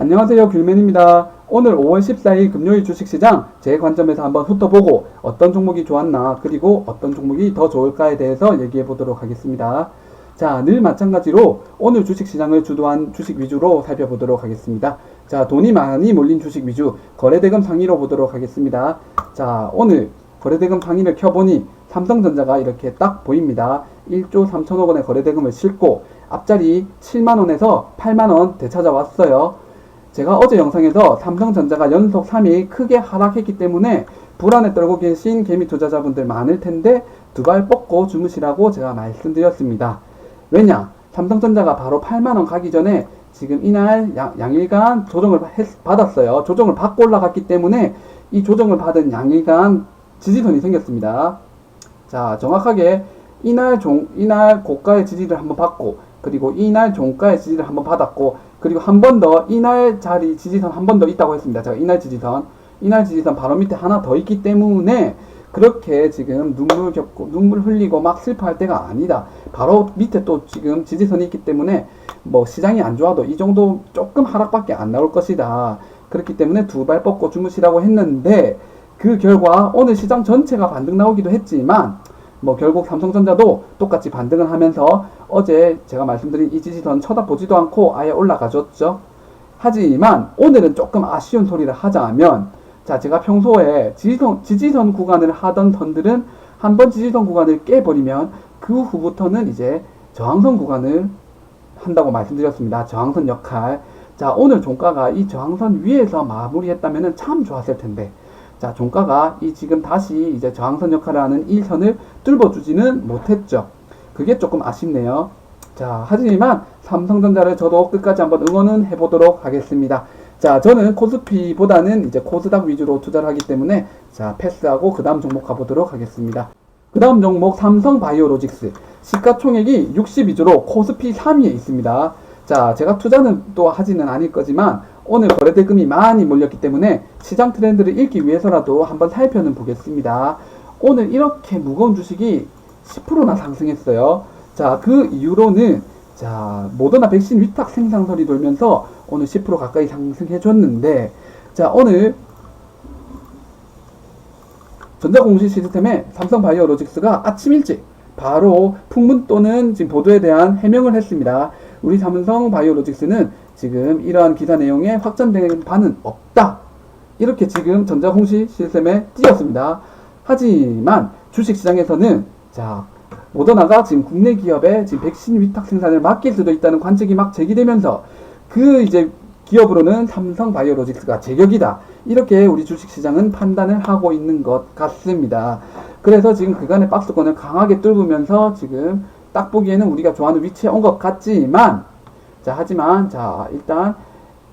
안녕하세요. 귤맨입니다. 오늘 5월 14일 금요일 주식시장 제 관점에서 한번 훑어보고 어떤 종목이 좋았나 그리고 어떤 종목이 더 좋을까에 대해서 얘기해 보도록 하겠습니다. 자, 늘 마찬가지로 오늘 주식시장을 주도한 주식 위주로 살펴보도록 하겠습니다. 자, 돈이 많이 몰린 주식 위주 거래대금 상위로 보도록 하겠습니다. 자, 오늘 거래대금 상위를 켜보니 삼성전자가 이렇게 딱 보입니다. 1조 3천억 원의 거래대금을 싣고 앞자리 7만원에서 8만원 되찾아왔어요. 제가 어제 영상에서 삼성전자가 연속 3일 크게 하락했기 때문에 불안에 떨고 계신 개미 투자자분들 많을 텐데 두 발 뻗고 주무시라고 제가 말씀드렸습니다. 왜냐? 삼성전자가 바로 8만원 가기 전에 지금 이날 양, 양일간 조정을 했- 받았어요. 조정을 받고 올라갔기 때문에 이 조정을 받은 양일간 지지선이 생겼습니다. 자, 정확하게 이날 종, 이날 고가의 지지를 한번 받고, 그리고 이날 종가의 지지를 한번 받았고, 그리고 한 번 더 이날 자리 지지선 한 번 더 있다고 했습니다. 제가 이날 지지선, 이날 지지선 바로 밑에 하나 더 있기 때문에 그렇게 지금 눈물 겪고 눈물 흘리고 막 슬퍼할 때가 아니다. 바로 밑에 또 지금 지지선이 있기 때문에 뭐 시장이 안 좋아도 이 정도 조금 하락밖에 안 나올 것이다. 그렇기 때문에 두 발 뻗고 주무시라고 했는데 그 결과 오늘 시장 전체가 반등 나오기도 했지만 뭐 결국 삼성전자도 똑같이 반등을 하면서 어제 제가 말씀드린 이 지지선 쳐다보지도 않고 아예 올라가줬죠. 하지만 오늘은 조금 아쉬운 소리를 하자면 자 제가 평소에 지지선, 지지선 구간을 하던 턴들은 한번 지지선 구간을 깨버리면 그 후부터는 이제 저항선 구간을 한다고 말씀드렸습니다. 저항선 역할. 자 오늘 종가가 이 저항선 위에서 마무리했다면 참 좋았을 텐데 자, 종가가 이 지금 다시 이제 저항선 역할을 하는 1선을 뚫어주지는 못했죠. 그게 조금 아쉽네요. 자, 하지만 삼성전자를 저도 끝까지 한번 응원은 해보도록 하겠습니다. 자, 저는 코스피보다는 이제 코스닥 위주로 투자를 하기 때문에 자, 패스하고 그 다음 종목 가보도록 하겠습니다. 그 다음 종목 삼성바이오로직스. 시가총액이 62조로 코스피 3위에 있습니다. 자, 제가 투자는 또 하지는 않을 거지만 오늘 거래대금이 많이 몰렸기 때문에 시장 트렌드를 읽기 위해서라도 한번 살펴는 보겠습니다. 오늘 이렇게 무거운 주식이 10%나 상승했어요. 자, 그 이후로는 자, 모더나 백신 위탁 생산설이 돌면서 오늘 10% 가까이 상승해 줬는데 자, 오늘 전자공시 시스템에 삼성바이오로직스가 아침 일찍 바로 풍문 또는 지금 보도에 대한 해명을 했습니다. 우리 삼성바이오로직스는 지금 이러한 기사 내용에 확전된 바는 없다. 이렇게 지금 전자공시 시스템에 띄었습니다. 하지만 주식시장에서는 자 모더나가 지금 국내 기업에 지금 백신 위탁 생산을 맡길 수도 있다는 관측이 막 제기되면서 그 이제 기업으로는 삼성 바이오로직스가 제격이다. 이렇게 우리 주식시장은 판단을 하고 있는 것 같습니다. 그래서 지금 그간의 박스권을 강하게 뚫으면서 지금 딱 보기에는 우리가 좋아하는 위치에 온 것 같지만 자 하지만 자 일단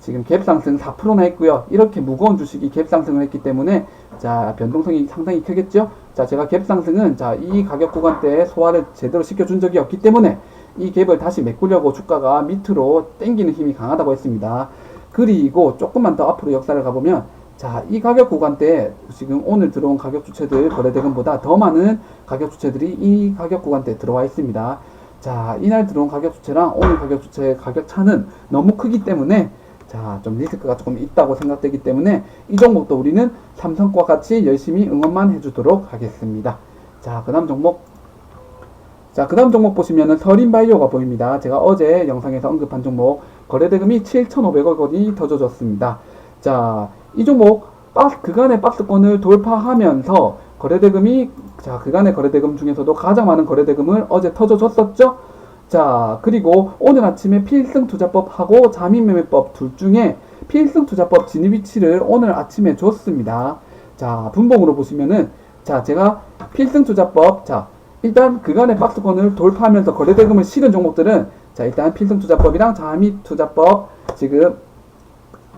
지금 갭 상승 4%나 했고요. 이렇게 무거운 주식이 갭 상승을 했기 때문에 자 변동성이 상당히 크겠죠. 자 제가 갭 상승은 자 이 가격 구간대에 소화를 제대로 시켜준 적이 없기 때문에 이 갭을 다시 메꾸려고 주가가 밑으로 당기는 힘이 강하다고 했습니다. 그리고 조금만 더 앞으로 역사를 가보면 자, 이 가격 구간대에 지금 오늘 들어온 가격 주체들 거래대금보다 더 많은 가격 주체들이 이 가격 구간대에 들어와 있습니다. 자, 이날 들어온 가격 주체랑 오늘 가격 주체의 가격 차는 너무 크기 때문에 자, 좀 리스크가 조금 있다고 생각되기 때문에 이 종목도 우리는 삼성과 같이 열심히 응원만 해주도록 하겠습니다. 자, 그 다음 종목. 자, 그 다음 종목 보시면은 서린바이오가 보입니다. 제가 어제 영상에서 언급한 종목 거래대금이 7,500억 원이 터져졌습니다. 자, 이 종목 박스, 그간의 박스권을 돌파하면서 거래대금이 자 그간의 거래대금 중에서도 가장 많은 거래대금을 어제 터져줬었죠. 자 그리고 오늘 아침에 필승투자법하고 자민매매법 둘 중에 필승투자법 진입 위치를 오늘 아침에 줬습니다. 자 분봉으로 보시면은 자 제가 필승투자법 자 일단 그간의 박스권을 돌파하면서 거래대금을 실은 종목들은 자 일단 필승투자법이랑 자민투자법 지금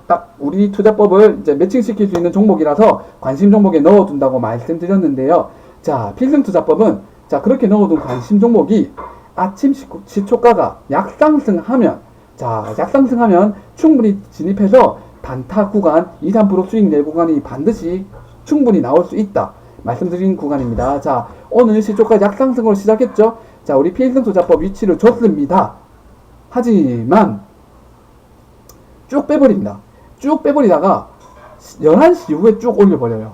딱 우리 투자법을 이제 매칭시킬 수 있는 종목이라서 관심 종목에 넣어둔다고 말씀드렸는데요. 자, 필승 투자법은 자 그렇게 넣어둔 관심 종목이 아침 시초- 시초가가 약상승하면 자 약상승하면 충분히 진입해서 단타 구간 2, 3% 수익 낼 구간이 반드시 충분히 나올 수 있다 말씀드린 구간입니다. 자 오늘 시초가 약상승으로 시작했죠. 자 우리 필승 투자법 위치를 줬습니다. 하지만 쭉 빼버립니다. 쭉 빼버리다가 11시 이후에 쭉 올려버려요.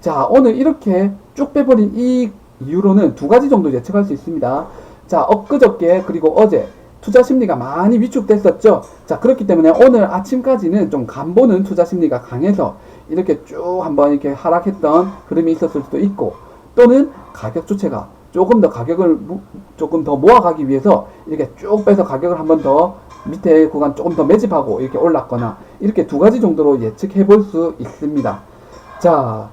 자, 오늘 이렇게 쭉 빼버린 이 이유로는 두 가지 정도 예측할 수 있습니다. 자, 엊그저께 그리고 어제 투자 심리가 많이 위축됐었죠. 자, 그렇기 때문에 오늘 아침까지는 좀 간보는 투자 심리가 강해서 이렇게 쭉 한번 이렇게 하락했던 흐름이 있었을 수도 있고 또는 가격 주체가 조금 더 가격을 무- 조금 더 모아가기 위해서 이렇게 쭉 빼서 가격을 한번 더 밑에 구간 조금 더 매집하고 이렇게 올랐거나 이렇게 두 가지 정도로 예측해 볼 수 있습니다. 자,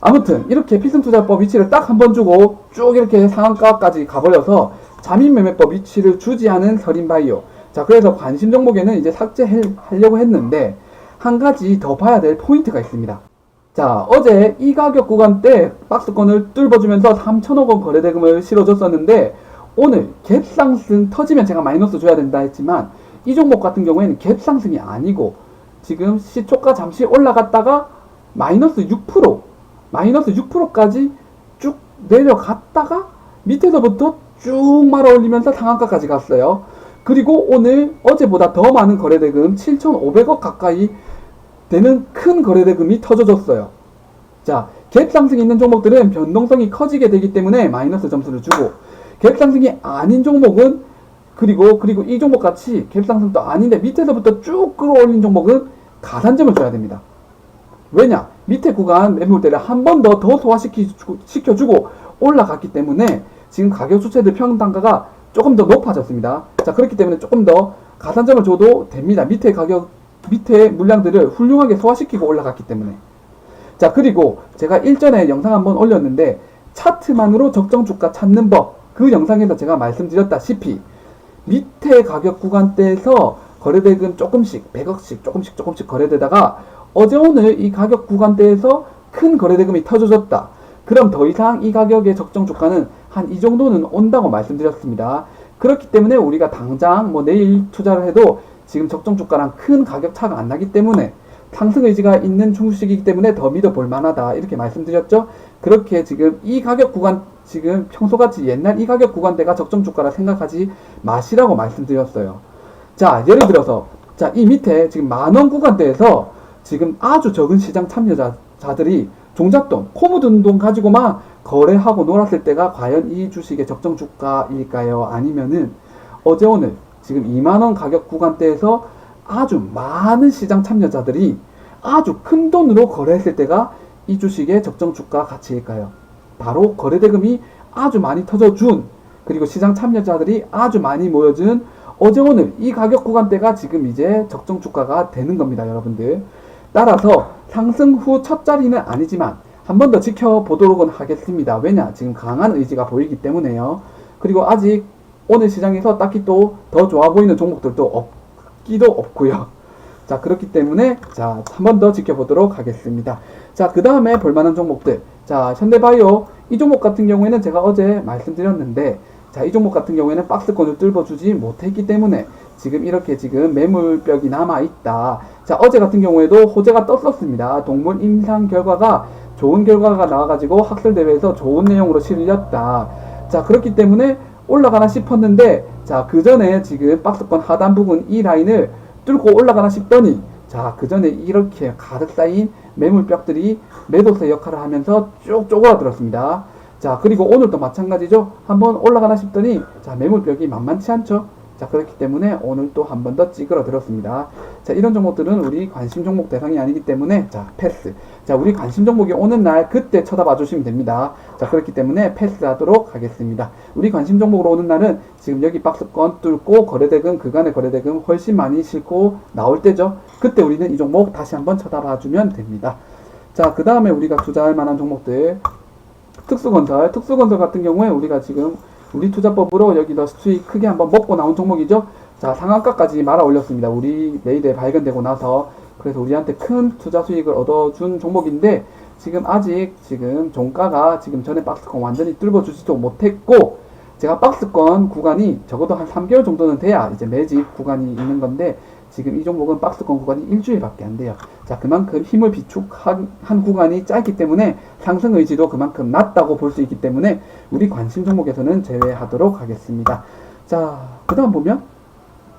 아무튼 이렇게 필승투자법 위치를 딱 한 번 주고 쭉 이렇게 상한가까지 가버려서 자민매매법 위치를 주지 않은 서린바이오. 자, 그래서 관심 종목에는 이제 삭제하려고 했는데 한 가지 더 봐야 될 포인트가 있습니다. 자, 어제 이 가격 구간대 박스권을 뚫어주면서 3천억 원 거래 대금을 실어줬었는데 오늘 갭 상승 터지면 제가 마이너스 줘야 된다 했지만 이 종목 같은 경우에는 갭 상승이 아니고 지금 시초가 잠시 올라갔다가 마이너스 6% 마이너스 6%까지 쭉 내려갔다가 밑에서부터 쭉 말아 올리면서 상한가까지 갔어요. 그리고 오늘 어제보다 더 많은 거래대금 7,500억 가까이 되는 큰 거래대금이 터져졌어요. 자, 갭 상승이 있는 종목들은 변동성이 커지게 되기 때문에 마이너스 점수를 주고 갭 상승이 아닌 종목은 그리고 그리고 이 종목 같이 갭 상승도 아닌데 밑에서부터 쭉 끌어올린 종목은 가산점을 줘야 됩니다. 왜냐? 밑에 구간 매물대를 한 번 더 더 소화시켜주고 올라갔기 때문에 지금 가격 주체들 평단가가 조금 더 높아졌습니다. 자, 그렇기 때문에 조금 더 가산점을 줘도 됩니다. 밑에 가격, 밑에 물량들을 훌륭하게 소화시키고 올라갔기 때문에. 자, 그리고 제가 일전에 영상 한번 올렸는데 차트만으로 적정 주가 찾는 법. 그 영상에서 제가 말씀드렸다시피 밑에 가격 구간대에서 거래대금 조금씩 100억씩 조금씩 조금씩 거래되다가 어제 오늘 이 가격 구간대에서 큰 거래대금이 터져졌다. 그럼 더 이상 이 가격의 적정 주가는 한 이 정도는 온다고 말씀드렸습니다. 그렇기 때문에 우리가 당장 뭐 내일 투자를 해도 지금 적정 주가랑 큰 가격 차가 안 나기 때문에 상승 의지가 있는 중식이기 때문에 더 믿어볼 만하다 이렇게 말씀드렸죠. 그렇게 지금 이 가격 구간 지금 평소같이 옛날 이 가격 구간대가 적정 주가라 생각하지 마시라고 말씀드렸어요. 자 예를 들어서 자 이 밑에 지금 만원 구간대에서 지금 아주 적은 시장 참여자들이 종잣돈 코무 든돈 가지고 만 거래하고 놀았을 때가 과연 이 주식의 적정 주가일까요? 아니면은 어제 오늘 지금 2만원 가격 구간대에서 아주 많은 시장 참여자들이 아주 큰 돈으로 거래했을 때가 이 주식의 적정 주가 가치일까요? 바로 거래대금이 아주 많이 터져준 그리고 시장 참여자들이 아주 많이 모여준 어제 오늘 이 가격 구간대가 지금 이제 적정 주가가 되는 겁니다, 여러분들. 따라서 상승 후 첫 자리는 아니지만 한 번 더 지켜보도록은 하겠습니다. 왜냐? 지금 강한 의지가 보이기 때문에요. 그리고 아직 오늘 시장에서 딱히 또 더 좋아 보이는 종목들도 없기도 없고요. 자, 그렇기 때문에 자, 한 번 더 지켜보도록 하겠습니다. 자, 그 다음에 볼만한 종목들. 자, 현대바이오 이 종목 같은 경우에는 제가 어제 말씀드렸는데 자, 이 종목 같은 경우에는 박스권을 뚫어주지 못했기 때문에 지금 이렇게 지금 매물벽이 남아 있다. 자, 어제 같은 경우에도 호재가 떴었습니다. 동물 임상 결과가 좋은 결과가 나와가지고 학술 대회에서 좋은 내용으로 실렸다. 자, 그렇기 때문에 올라가나 싶었는데 자, 그 전에 지금 박스권 하단 부분 이 라인을 뚫고 올라가나 싶더니 자, 그 전에 이렇게 가득 쌓인 매물벽들이 매도세 역할을 하면서 쭉 쪼그라들었습니다. 자, 그리고 오늘도 마찬가지죠. 한번 올라가나 싶더니 자, 매물벽이 만만치 않죠. 자, 그렇기 때문에 오늘 또 한 번 더 찌그러 들었습니다. 자, 이런 종목들은 우리 관심 종목 대상이 아니기 때문에 자, 패스. 자, 우리 관심 종목이 오는 날 그때 쳐다봐 주시면 됩니다. 자, 그렇기 때문에 패스하도록 하겠습니다. 우리 관심 종목으로 오는 날은 지금 여기 박스권 뚫고 거래대금 그간의 거래대금 훨씬 많이 싣고 나올 때죠. 그때 우리는 이 종목 다시 한번 쳐다봐 주면 됩니다. 자, 그 다음에 우리가 투자할 만한 종목들 특수건설, 특수건설 같은 경우에 우리가 지금 우리 투자법으로 여기서 수익 크게 한번 먹고 나온 종목이죠. 자, 상한가까지 말아 올렸습니다. 우리 메이드에 발견되고 나서 그래서 우리한테 큰 투자 수익을 얻어준 종목인데 지금 아직 지금 종가가 지금 전에 박스권 완전히 뚫어주지도 못했고 제가 박스권 구간이 적어도 한 3개월 정도는 돼야 이제 매집 구간이 있는 건데 지금 이 종목은 박스권 구간이 일주일밖에 안 돼요. 자, 그만큼 힘을 비축한 한 구간이 짧기 때문에 상승 의지도 그만큼 낮다고 볼 수 있기 때문에 우리 관심 종목에서는 제외하도록 하겠습니다. 자, 그 다음 보면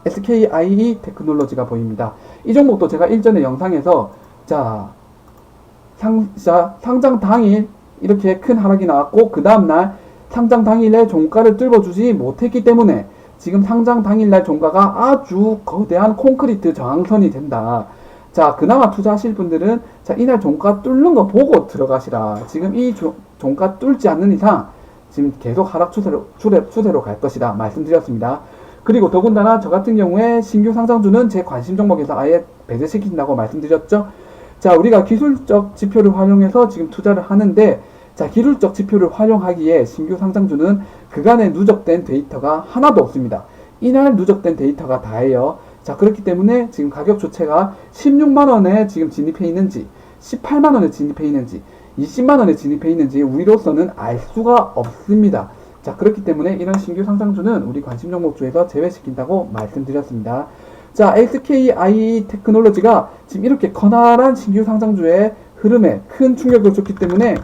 SKIE 테크놀로지가 보입니다. 이 종목도 제가 일전에 영상에서 자, 상, 자, 상장 당일 이렇게 큰 하락이 나왔고 그 다음날 상장 당일에 종가를 뚫어주지 못했기 때문에 지금 상장 당일날 종가가 아주 거대한 콘크리트 저항선이 된다. 자, 그나마 투자하실 분들은 자, 이날 종가 뚫는 거 보고 들어가시라. 지금 이 조- 종가 뚫지 않는 이상 지금 계속 하락 추세로, 추세, 추세로 갈 것이다. 말씀드렸습니다. 그리고 더군다나 저 같은 경우에 신규 상장주는 제 관심 종목에서 아예 배제시킨다고 말씀드렸죠. 자, 우리가 기술적 지표를 활용해서 지금 투자를 하는데, 자, 기술적 지표를 활용하기에 신규 상장주는 그간에 누적된 데이터가 하나도 없습니다. 이날 누적된 데이터가 다예요. 자, 그렇기 때문에 지금 가격 조체가 16만원에 지금 진입해 있는지, 18만원에 진입해 있는지, 20만원에 진입해 있는지 우리로서는 알 수가 없습니다. 자, 그렇기 때문에 이런 신규 상장주는 우리 관심 종목주에서 제외시킨다고 말씀드렸습니다. 자, SKIE 테크놀로지가 지금 이렇게 커다란 신규 상장주의 흐름에 큰 충격을 줬기 때문에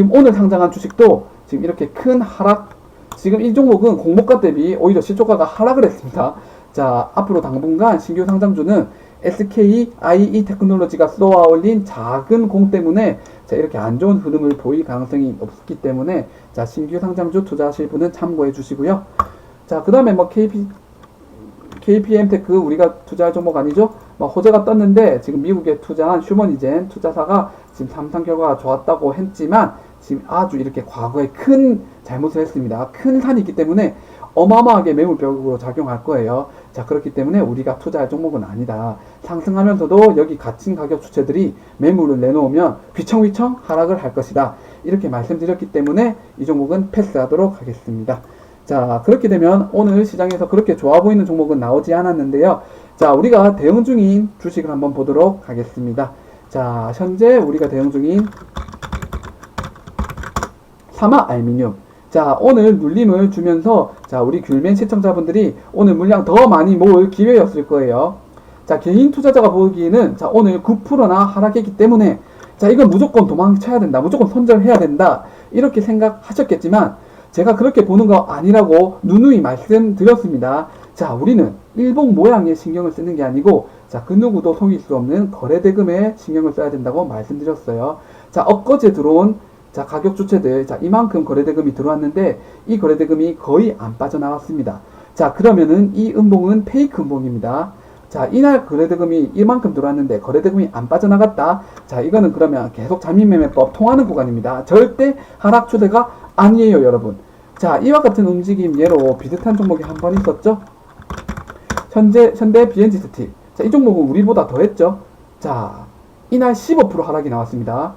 지금 오늘 상장한 주식도 지금 이렇게 큰 하락 지금 이 종목은 공모가 대비 오히려 시초가가 하락을 했습니다. 자, 앞으로 당분간 신규 상장주는 SK IE 테크놀로지가 쏘아 올린 작은 공 때문에 자, 이렇게 안 좋은 흐름을 보일 가능성이 없기 때문에 자, 신규 상장주 투자하실 분은 참고해 주시고요. 자, 그 다음에 뭐 KP, KPM 테크 우리가 투자할 종목 아니죠? 뭐 호재가 떴는데 지금 미국에 투자한 휴머니젠 투자사가 지금 삼상 결과가 좋았다고 했지만 지금 아주 이렇게 과거에 큰 잘못을 했습니다. 큰 산이 있기 때문에 어마어마하게 매물벽으로 작용할 거예요. 자, 그렇기 때문에 우리가 투자할 종목은 아니다. 상승하면서도 여기 갇힌 가격 주체들이 매물을 내놓으면 휘청휘청 하락을 할 것이다. 이렇게 말씀드렸기 때문에 이 종목은 패스하도록 하겠습니다. 자, 그렇게 되면 오늘 시장에서 그렇게 좋아 보이는 종목은 나오지 않았는데요. 자, 우리가 대응 중인 주식을 한번 보도록 하겠습니다. 자, 현재 우리가 대응 중인 사마 알미늄. 자, 오늘 눌림을 주면서 자, 우리 귤맨 시청자분들이 오늘 물량 더 많이 모을 기회였을 거예요. 자, 개인 투자자가 보기에는 자, 오늘 9%나 하락했기 때문에 자, 이건 무조건 도망쳐야 된다. 무조건 손절해야 된다. 이렇게 생각하셨겠지만 제가 그렇게 보는 거 아니라고 누누이 말씀드렸습니다. 자, 우리는 일봉 모양에 신경을 쓰는 게 아니고 자, 그 누구도 속일 수 없는 거래 대금에 신경을 써야 된다고 말씀드렸어요. 자, 엊그제 들어온 자, 가격 주체들, 자, 이만큼 거래 대금이 들어왔는데, 이 거래 대금이 거의 안 빠져나왔습니다. 자, 그러면은 이 음봉은 페이크 음봉입니다. 자, 이날 거래대금이 이만큼 들어왔는데, 거래대금이 안 빠져나갔다. 자, 이거는 그러면 계속 잠입매매법 통하는 구간입니다. 절대 하락 추세가 아니에요, 여러분. 자, 이와 같은 움직임 예로 비슷한 종목이 한 번 있었죠? 현재, 현대 BNG 스틸. 자, 이 종목은 우리보다 더 했죠? 자, 이날 15% 하락이 나왔습니다.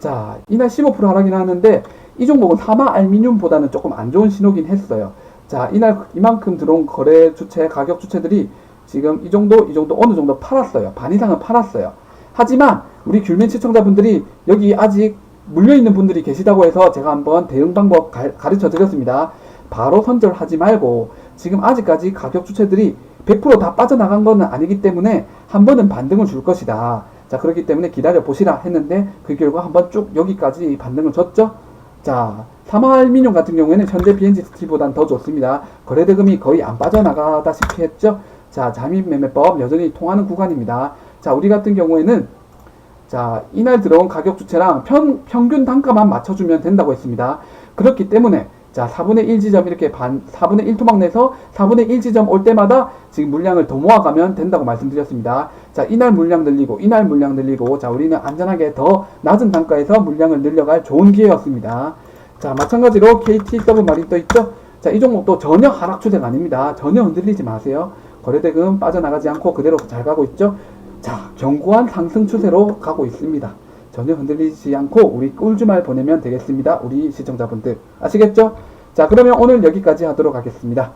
자, 이날 15% 하락이 나왔는데 이 종목은 사마 알미늄보다는 조금 안 좋은 신호긴 했어요. 자, 이날 이만큼 들어온 거래 주체, 가격 주체들이 지금 이 정도, 이 정도, 어느 정도 팔았어요. 반 이상은 팔았어요. 하지만 우리 귤민 시청자분들이 여기 아직 물려있는 분들이 계시다고 해서 제가 한번 대응 방법 가, 가르쳐 드렸습니다. 바로 선절하지 말고 지금 아직까지 가격 주체들이 100%다 빠져나간 것은 아니기 때문에 한 번은 반등을 줄 것이다. 자, 그렇기 때문에 기다려 보시라 했는데 그 결과 한번 쭉 여기까지 반등을 줬죠. 자, 사마알미늄 같은 경우에는 현재 BNG 스틸보단 더 좋습니다. 거래대금이 거의 안 빠져나가다시피 했죠. 자, 잠입매매법 여전히 통하는 구간입니다. 자, 우리 같은 경우에는 자, 이날 들어온 가격 주체랑 평, 평균 단가만 맞춰주면 된다고 했습니다. 그렇기 때문에 자, 4분의 1 지점 이렇게 반, 4분의 1 토막 내서 4분의 1 지점 올 때마다 지금 물량을 더 모아가면 된다고 말씀드렸습니다. 자, 이날 물량 늘리고, 이날 물량 늘리고, 자, 우리는 안전하게 더 낮은 단가에서 물량을 늘려갈 좋은 기회였습니다. 자, 마찬가지로 KT 서브 마린 또 있죠? 자, 이 종목도 전혀 하락 추세가 아닙니다. 전혀 흔들리지 마세요. 거래대금 빠져나가지 않고 그대로 잘 가고 있죠? 자, 견고한 상승 추세로 가고 있습니다. 전혀 흔들리지 않고 우리 꿀주말 보내면 되겠습니다. 우리 시청자분들. 아시겠죠? 자, 그러면 오늘 여기까지 하도록 하겠습니다.